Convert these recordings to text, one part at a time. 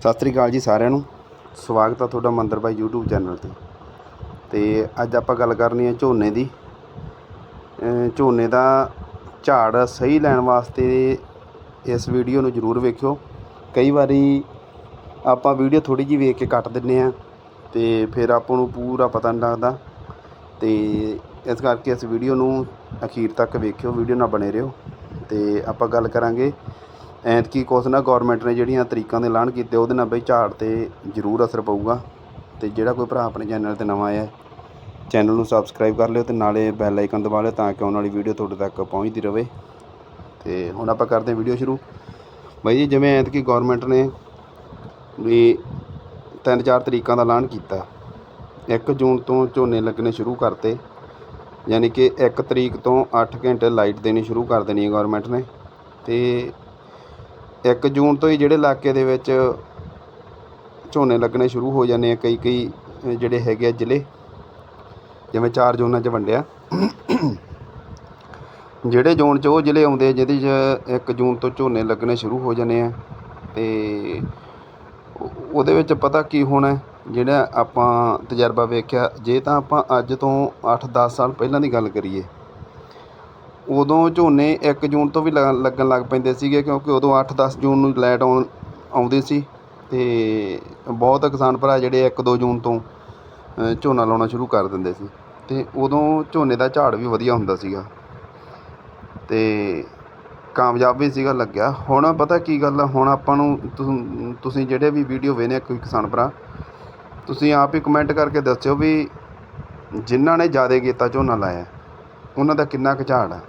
ਸਤਿ ਸ੍ਰੀ ਅਕਾਲ ਜੀ ਸਾਰਿਆਂ ਨੂੰ। ਸਵਾਗਤ ਆ ਤੁਹਾਡਾ ਮੰਦਰ ਬਾਈ YouTube ਚੈਨਲ ਤੇ। ਤੇ ਅੱਜ ਆਪਾਂ ਗੱਲ ਕਰਨੀ ਹੈ ਝੋਨੇ ਦੀ। ਝੋਨੇ ਦਾ ਝਾੜ ਸਹੀ ਲੈਣ ਵਾਸਤੇ ਇਸ ਵੀਡੀਓ ਨੂੰ ਜ਼ਰੂਰ ਵੇਖਿਓ। ਕਈ ਵਾਰੀ ਆਪਾਂ ਵੀਡੀਓ ਥੋੜੀ ਜਿਹੀ ਵੇਖ ਕੇ ਕੱਟ ਦਿੰਨੇ ਆ ਤੇ ਫਿਰ ਆਪਾਂ ਨੂੰ ਪੂਰਾ ਪਤਾ ਨਹੀਂ ਲੱਗਦਾ। ਤੇ ਇਸ ਕਰਕੇ ਇਸ ਵੀਡੀਓ ਨੂੰ ਅਖੀਰ ਤੱਕ ਵੇਖਿਓ, ਵੀਡੀਓ ਨਾਲ ਬਣੇ ਰਹੋ। ਤੇ ਆਪਾਂ ਗੱਲ ਕਰਾਂਗੇ ਐਤਕੀ ਕੁਛ ਨਾ ਗਵਰਨਮੈਂਟ ਨੇ ਜਿਹੜੀਆਂ ਤਰੀਕਾਂ ਦੇ ਐਲਾਨ ਕੀਤੇ, ਉਹਦੇ ਨਾਲ ਬਈ ਝਾੜ ਤੇ ਜ਼ਰੂਰ ਅਸਰ ਪਊਗਾ। ਤੇ ਜਿਹੜਾ ਕੋਈ ਭਰਾ ਆਪਣੇ ਚੈਨਲ ਤੇ ਨਵਾਂ ਆਇਆ ਚੈਨਲ ਨੂੰ ਸਬਸਕ੍ਰਾਈਬ ਕਰ ਲਿਓ ਤੇ ਨਾਲੇ ਬੈਲ ਆਈਕਨ ਦਬਾ ਲਿਓ ਤਾਂ ਕਿ ਆਉਣ ਵਾਲੀ ਵੀਡੀਓ ਤੁਹਾਡੇ ਤੱਕ ਪਹੁੰਚਦੀ ਰਹੇ ਤੇ ਹੁਣ ਆਪਾਂ ਕਰਦੇ ਹਾਂ ਵੀਡੀਓ ਸ਼ੁਰੂ। ਬਾਈ ਜੀ, ਜਿਵੇਂ ਐਤਕੀ ਗਵਰਨਮੈਂਟ ਨੇ ਵੀ ਤਿੰਨ ਚਾਰ ਤਰੀਕਾਂ ਦਾ ਐਲਾਨ ਕੀਤਾ 1 ਜੂਨ ਤੋਂ ਝੋਨੇ ਲੱਗਣੇ ਸ਼ੁਰੂ ਕਰਤੇ, ਯਾਨੀ ਕਿ 1 ਤਰੀਕ ਤੋਂ 8 ਘੰਟੇ ਲਾਈਟ ਦੇਣੀ ਸ਼ੁਰੂ ਕਰ ਦੇਣੀ ਹੈ ਗਵਰਨਮੈਂਟ ਨੇ। ਤੇ ਇੱਕ ਜੂਨ ਤੋਂ ਹੀ ਜਿਹੜੇ ਇਲਾਕੇ ਦੇ ਵਿੱਚ ਝੋਨੇ ਲੱਗਣੇ ਸ਼ੁਰੂ ਹੋ ਜਾਂਦੇ ਆ, ਕਈ ਕਈ ਜਿਹੜੇ ਹੈਗੇ ਆ ਜ਼ਿਲ੍ਹੇ, ਜਿਵੇਂ ਚਾਰ ਜ਼ੋਨਾਂ 'ਚ ਵੰਡਿਆ। ਜਿਹੜੇ ਜ਼ੋਨ 'ਚ ਉਹ ਜ਼ਿਲ੍ਹੇ ਆਉਂਦੇ ਜਿਹਦੇ 'ਚ 1 ਜੂਨ ਤੋਂ ਝੋਨੇ ਲੱਗਣੇ ਸ਼ੁਰੂ ਹੋ ਜਾਂਦੇ ਆ, ਤੇ ਉਹਦੇ ਵਿੱਚ ਪਤਾ ਕੀ ਹੋਣਾ ਜਿਹੜਾ ਆਪਾਂ ਤਜਰਬਾ ਵੇਖਿਆ, ਜੇ ਤਾਂ ਆਪਾਂ ਅੱਜ ਤੋਂ 8-10 ਸਾਲ ਪਹਿਲਾਂ ਦੀ ਗੱਲ ਕਰੀਏ ਉਦੋਂ ਝੋਨੇ ਇੱਕ ਜੂਨ ਤੋਂ ਵੀ ਲ- ਲੱਗਣ ਲੱਗ ਪੈਂਦੇ ਸੀਗੇ ਕਿਉਂਕਿ ਉਦੋਂ ਅੱਠ ਦਸ ਜੂਨ ਨੂੰ ਲੈਟ ਆਉਣ, ਆਉਂਦੀ ਸੀ ਅਤੇ ਬਹੁਤ ਕਿਸਾਨ ਭਰਾ ਜਿਹੜੇ 1-2 ਜੂਨ ਤੋਂ ਝੋਨਾ ਲਾਉਣਾ ਸ਼ੁਰੂ ਕਰ ਦਿੰਦੇ ਸੀ ਅਤੇ ਉਦੋਂ ਝੋਨੇ ਦਾ ਝਾੜ ਵੀ ਵਧੀਆ ਹੁੰਦਾ ਸੀਗਾ ਅਤੇ ਕਾਮਯਾਬ ਵੀ ਸੀਗਾ ਲੱਗਿਆ। ਹੁਣ ਪਤਾ ਕੀ ਗੱਲ ਆ, ਹੁਣ ਆਪਾਂ ਨੂੰ ਤੁਸੀਂ ਜਿਹੜੇ ਵੀ ਵੀਡੀਓ ਵੇਖਦੇ ਕੋਈ ਕਿਸਾਨ ਭਰਾ, ਤੁਸੀਂ ਆਪ ਹੀ ਕਮੈਂਟ ਕਰਕੇ ਦੱਸਿਓ ਵੀ ਜਿਨ੍ਹਾਂ ਨੇ ਜ਼ਿਆਦਾ ਕੀਤਾ ਝੋਨਾ ਲਾਇਆ, ਉਹਨਾਂ ਦਾ ਕਿੰਨਾ ਕੁ ਝਾੜ ਆ।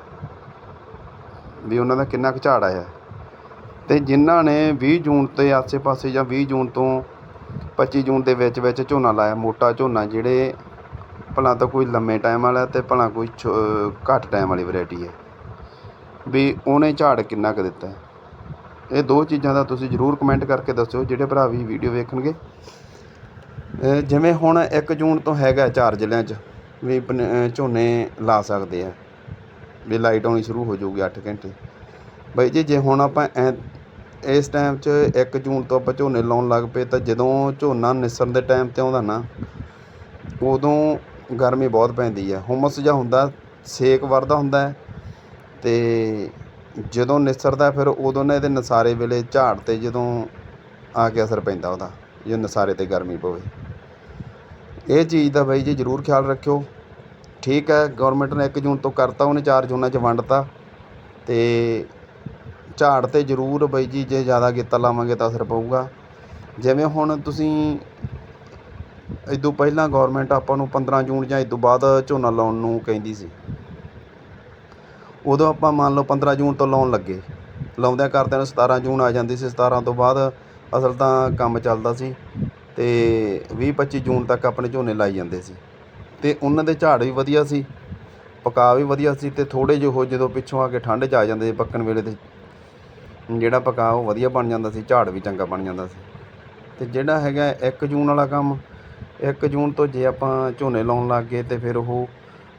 ਵੀ ਉਹਨਾਂ ਦਾ ਕਿੰਨਾ ਕੁ ਝਾੜ ਆਇਆ। ਤੇ ਜਿਨ੍ਹਾਂ ਨੇ 20 ਜੂਨ ਤੇ ਆਸੇ-ਪਾਸੇ ਜਾਂ 20 ਜੂਨ ਤੋਂ 25 ਜੂਨ ਦੇ ਵਿੱਚ ਵਿੱਚ ਝੋਨਾ ਲਾਇਆ, ਮੋਟਾ ਝੋਨਾ ਜਿਹੜੇ ਭਲਾ ਤਾਂ ਕੋਈ ਲੰਮੇ ਟਾਈਮ ਵਾਲਾ ਤੇ ਭਲਾ ਕੋਈ ਛੋ- ਘੱਟ ਟਾਈਮ ਵਾਲੀ ਵੈਰਾਈਟੀ ਹੈ। ਵੀ ਉਹਨੇ ਝਾੜ ਕਿੰਨਾ ਕੁ ਦਿੱਤਾ। ਇਹ ਦੋ ਚੀਜ਼ਾਂ ਦਾ ਤੁਸੀਂ ਜ਼ਰੂਰ ਕਮੈਂਟ ਕਰਕੇ ਦੱਸਿਓ, ਜਿਹੜੇ ਭਰਾ ਵੀ ਵੀਡੀਓ ਵੇਖਣਗੇ। ਜਿਵੇਂ ਹੁਣ 1 ਜੂਨ ਤੋਂ ਹੈਗਾ ਚਾਰ ਜ਼ਿਲ੍ਹਿਆਂ 'ਚ ਵੀ ਬਨ- ਝੋਨੇ ਲਾ ਸਕਦੇ ਆ। ਵੀ ਲਾਈਟ ਆਉਣੀ ਸ਼ੁਰੂ ਹੋ ਜਾਊਗੀ 8 ਘੰਟੇ। ਬਾਈ ਜੀ, ਜੇ ਹੁਣ ਆਪਾਂ ਐ, ਇਸ ਟਾਈਮ 'ਚ 1 ਜੂਨ ਤੋਂ ਆਪਾਂ ਝੋਨੇ ਲਾਉਣ ਲੱਗ ਪਏ, ਤਾਂ ਜਦੋਂ ਝੋਨਾ ਨਿਸਰਨ ਦੇ ਟਾਈਮ ਤੇ ਆਉਂਦਾ ਨਾ, ਉਦੋਂ ਗਰਮੀ ਬਹੁਤ ਪੈਂਦੀ ਹੈ ਹੁਮਸ ਜਿਹਾ ਹੁੰਦਾ, ਸੇਕ ਵਰਦਾ ਹੁੰਦਾ ਹੈ, ਤੇ ਜਦੋਂ ਨਿਸਰਦਾ ਫਿਰ ਉਦੋਂ ਨਾ ਇਹਦੇ ਨਸਾਰੇ ਵੇਲੇ ਝਾੜ ਤੇ ਜਦੋਂ ਆ ਕੇ ਅਸਰ ਪੈਂਦਾ ਉਹਦਾ, ਜੇ ਨਸਾਰੇ ਤੇ ਗਰਮੀ ਪਵੇ। ਇਹ ਚੀਜ਼ ਦਾ ਬਾਈ ਜੀ ਜ਼ਰੂਰ ਖਿਆਲ ਰੱਖਿਓ। ਠੀਕ ਹੈ ਗੌਰਮੈਂਟ ਨੇ ਇੱਕ ਜੂਨ ਤੋਂ ਕਰਤਾ, ਉਹਨੇ ਚਾਰ ਜੂਨਾਂ 'ਚ ਵੰਡਤਾ। ਅਤੇ ਝਾੜ ਤੇ ਜ਼ਰੂਰ ਬਾਈ ਜੀ, ਜੇ ਜ਼ਿਆਦਾ ਗੇਤਾ ਲਾਵਾਂਗੇ ਤਾਂ ਅਸਰ ਪਊਗਾ। ਜਿਵੇਂ ਹੁਣ ਤੁਸੀਂ ਇਹ ਤੋਂ ਪਹਿਲਾਂ ਗੌਰਮੈਂਟ ਆਪਾਂ ਨੂੰ 15 ਜੂਨ ਜਾਂ ਇਹ ਤੋਂ ਬਾਅਦ ਝੋਨਾ ਲਾਉਣ ਨੂੰ ਕਹਿੰਦੀ ਸੀ। ਉਦੋਂ ਆਪਾਂ ਮੰਨ ਲਓ 15 ਜੂਨ ਤੋਂ ਲਾਉਣ ਲੱਗੇ। ਲਾਉਂਦਿਆਂ ਕਰਦਿਆਂ ਨੂੰ 17 ਜੂਨ ਆ ਜਾਂਦੀ ਸੀ 17 ਤੋਂ ਬਾਅਦ ਅਸਲ ਤਾਂ ਕੰਮ ਚੱਲਦਾ ਸੀ। ਅਤੇ ਵੀਹ ਪੱਚੀ ਜੂਨ ਤੱਕ ਆਪਣੇ ਝੋਨੇ ਲਾਈ ਜਾਂਦੇ ਸੀ। ਤੇ ਉਹਨਾਂ ਦੇ ਝਾੜ ਵੀ ਵਧੀਆ ਸੀ, ਪਕਾ ਵੀ ਵਧੀਆ ਸੀ ਤੇ ਥੋੜੇ ਜਿਹੇ ਉਹ ਜਦੋਂ ਪਿੱਛੋਂ ਆ ਕੇ ਠੰਡ 'ਚ ਆ ਜਾਂਦੇ ਪੱਕਣ ਵੇਲੇ ਤੇ, ਜਿਹੜਾ ਪਕਾ ਉਹ ਵਧੀਆ ਬਣ ਜਾਂਦਾ ਸੀ, ਝਾੜ ਵੀ ਚੰਗਾ ਬਣ ਜਾਂਦਾ ਸੀ। ਤੇ ਜਿਹੜਾ ਹੈਗਾ 1 ਜੂਨ ਵਾਲਾ ਕੰਮ 1 ਜੂਨ ਤੋਂ ਜੇ ਆਪਾਂ ਝੋਨੇ ਲਾਉਣ ਲੱਗ ਗਏ ਤੇ ਫਿਰ ਉਹ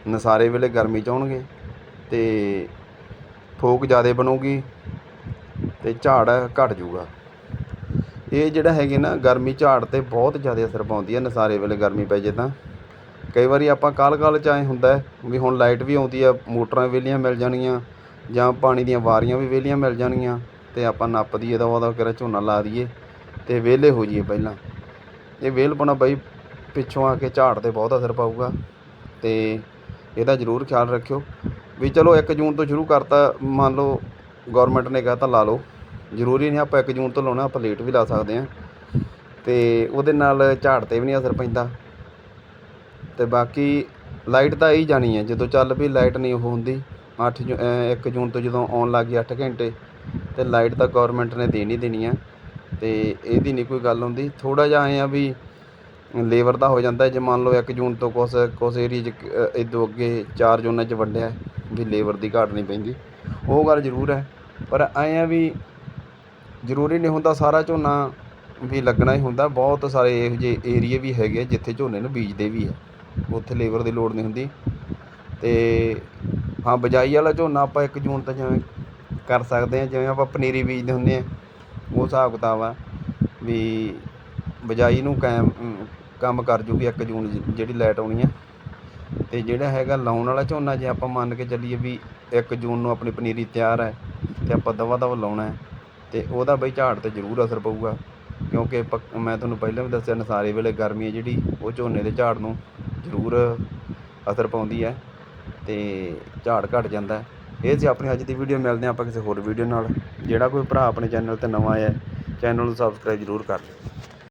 ਨਸਾਰੇ ਵੇਲੇ ਗਰਮੀ ਚ ਆਉਣਗੇ ਤੇ ਥੋਕ ਜ਼ਿਆਦਾ ਬਣੂਗੀ ਤੇ ਝਾੜ ਘਟ ਜਾਊਗਾ। ਇਹ ਜਿਹੜਾ ਹੈਗੇ ਨਾ ਗਰਮੀ ਝਾੜ ਤੇ ਬਹੁਤ ਜ਼ਿਆਦਾ ਅਸਰ ਪਾਉਂਦੀ ਹੈ ਨਸਾਰੇ ਵੇਲੇ ਗਰਮੀ ਪੈ ਜੇ ਤਾਂ। ਕਈ ਵਾਰੀ ਆਪਾਂ ਕਾਲ ਕਾਲ ਚ ਐਂ ਹੁੰਦਾ ਵੀ ਹੁਣ ਲਾਈਟ ਵੀ ਆਉਂਦੀ ਆ, ਮੋਟਰਾਂ ਵਿਹਲੀਆਂ ਮਿਲ ਜਾਣਗੀਆਂ ਜਾਂ ਪਾਣੀ ਦੀਆਂ ਵਾਰੀਆਂ ਵੀ ਵਿਹਲੀਆਂ ਮਿਲ ਜਾਣਗੀਆਂ ਅਤੇ ਆਪਾਂ ਨੱਪ ਦਈਏ ਤਾਂ ਉਹਦਾ ਕਿਹੜਾ ਝੋਨਾ ਲਾ ਦਈਏ ਅਤੇ ਵਿਹਲੇ ਹੋ ਜਾਈਏ ਪਹਿਲਾਂ। ਇਹ ਵਿਹਲਪਣਾ ਬਈ ਪਿੱਛੋਂ ਆ ਕੇ ਝਾੜ ਤੇ ਬਹੁਤ ਅਸਰ ਪਾਊਗਾ ਅਤੇ ਇਹਦਾ ਜ਼ਰੂਰ ਖਿਆਲ ਰੱਖਿਓ। ਵੀ ਚਲੋ ਇੱਕ ਜੂਨ ਤੋਂ ਸ਼ੁਰੂ ਕਰਤਾ, ਮੰਨ ਲਓ ਗੌਰਮੈਂਟ ਨੇ ਕਹਤਾ ਲਾ ਲਓ। ਜ਼ਰੂਰੀ ਨਹੀਂ ਆਪਾਂ ਇੱਕ ਜੂਨ ਤੋਂ ਲਾਉਣਾ, ਆਪਾਂ ਲੇਟ ਵੀ ਲਾ ਸਕਦੇ ਹਾਂ ਅਤੇ ਉਹਦੇ ਨਾਲ ਝਾੜ ਤੇ ਵੀ ਨਹੀਂ ਅਸਰ ਪੈਂਦਾ। ਤੇ ਬਾਕੀ ਲਾਈਟ ਤਾਂ ਹੀ ਜਾਣੀ ਹੈ। ਜਦੋਂ ਚੱਲ ਪਈ ਲਾਈਟ ਨਹੀਂ ਉਹ ਹੁੰਦੀ, ਅੱਠ ਜੂ ਇੱਕ ਜੂਨ ਤੋਂ ਜਦੋਂ ਆਉਣ ਲੱਗ ਗਈ ਅੱਠ ਘੰਟੇ, ਤੇ ਲਾਈਟ ਤਾਂ ਗੌਰਮੈਂਟ ਨੇ ਦੇਣੀ ਦੇਣੀ ਹੈ। ਅਤੇ ਇਹਦੀ ਨਹੀਂ ਕੋਈ ਗੱਲ ਹੁੰਦੀ। ਥੋੜ੍ਹਾ ਜਿਹਾ ਐਂ ਆ ਵੀ ਲੇਬਰ ਦਾ ਹੋ ਜਾਂਦਾ ਜੇ ਮੰਨ ਲਓ 1 ਜੂਨ ਤੋਂ ਕੁਛ ਕੁਛ ਏਰੀਏ 'ਚ ਇਦੋਂ ਅੱਗੇ ਚਾਰ ਜੂਨਾਂ 'ਚ ਵੰਡਿਆ ਵੀ ਲੇਬਰ ਦੀ ਘਾਟ ਨਹੀਂ ਪੈਂਦੀ। ਉਹ ਗੱਲ ਜ਼ਰੂਰ ਹੈ। ਪਰ ਐਂ ਆ ਵੀ ਜ਼ਰੂਰੀ ਨਹੀਂ ਹੁੰਦਾ ਸਾਰਾ ਝੋਨਾ ਵੀ ਲੱਗਣਾ ਹੀ ਹੁੰਦਾ। ਬਹੁਤ ਸਾਰੇ ਇਹੋ ਜਿਹੇ ਏਰੀਏ ਵੀ ਹੈਗੇ ਜਿੱਥੇ ਝੋਨੇ ਨੂੰ ਬੀਜਦੇ ਵੀ ਹੈ ਉੱਥੇ ਲੇਬਰ ਦੀ ਲੋੜ ਨਹੀਂ ਹੁੰਦੀ। ਤੇ ਹਾਂ, ਬਜਾਈ ਵਾਲਾ ਝੋਨਾ ਆਪਾਂ 1 ਜੂਨ ਤੱਕ ਜਿਵੇਂ ਕਰ ਸਕਦੇ ਹਾਂ, ਜਿਵੇਂ ਆਪਾਂ ਪਨੀਰੀ ਬੀਜਦੇ ਹੁੰਦੇ ਆ ਉਹ ਹਿਸਾਬ ਕਿਤਾਬ ਆ ਵੀ ਬਿਜਾਈ ਨੂੰ ਕਾਇਮ, ਕੰਮ ਕਰ ਜੂਗੀ 1 ਜੂਨ ਜਿਹੜੀ ਲਾਈਟ ਆਉਣੀ ਆ। ਤੇ ਜਿਹੜਾ ਹੈਗਾ ਲਾਉਣ ਵਾਲਾ ਝੋਨਾ, ਜੇ ਆਪਾਂ ਮੰਨ ਕੇ ਚੱਲੀਏ ਵੀ 1 ਜੂਨ ਨੂੰ ਆਪਣੀ ਪਨੀਰੀ ਤਿਆਰ ਹੈ ਤੇ ਆਪਾਂ ਦਵਾ ਦਵਾ ਲਾਉਣਾ ਹੈ, ਤੇ ਉਹਦਾ ਬਈ ਝਾੜ ਤੇ ਜ਼ਰੂਰ ਅਸਰ ਪਊਗਾ। ਕਿਉਂਕਿ ਪੱਕ- ਮੈਂ ਤੁਹਾਨੂੰ ਪਹਿਲਾਂ ਵੀ ਦੱਸਿਆ, ਨਸਾਰੇ ਵੇਲੇ ਗਰਮੀ ਹੈ ਜਿਹੜੀ, ਉਹ ਝੋਨੇ ਦੇ ਝਾੜ ਨੂੰ ਜ਼ਰੂਰ ਅਸਰ ਪਾਉਂਦੀ ਹੈ ਤੇ ਝਾੜ ਘਟ ਜਾਂਦਾ ਇਹ ਸੀ ਆਪਣੀ ਅੱਜ ਦੀ ਵੀਡੀਓ ਮਿਲਦੇ ਹਾਂ ਆਪਾਂ ਕਿਸੇ ਹੋਰ ਵੀਡੀਓ ਨਾਲ। ਜਿਹੜਾ ਕੋਈ ਭਰਾ ਆਪਣੇ ਚੈਨਲ ਤੇ ਨਵਾਂ ਆਇਆ ਚੈਨਲ ਨੂੰ ਸਬਸਕ੍ਰਾਈਬ ਜ਼ਰੂਰ ਕਰ ਲਿਓ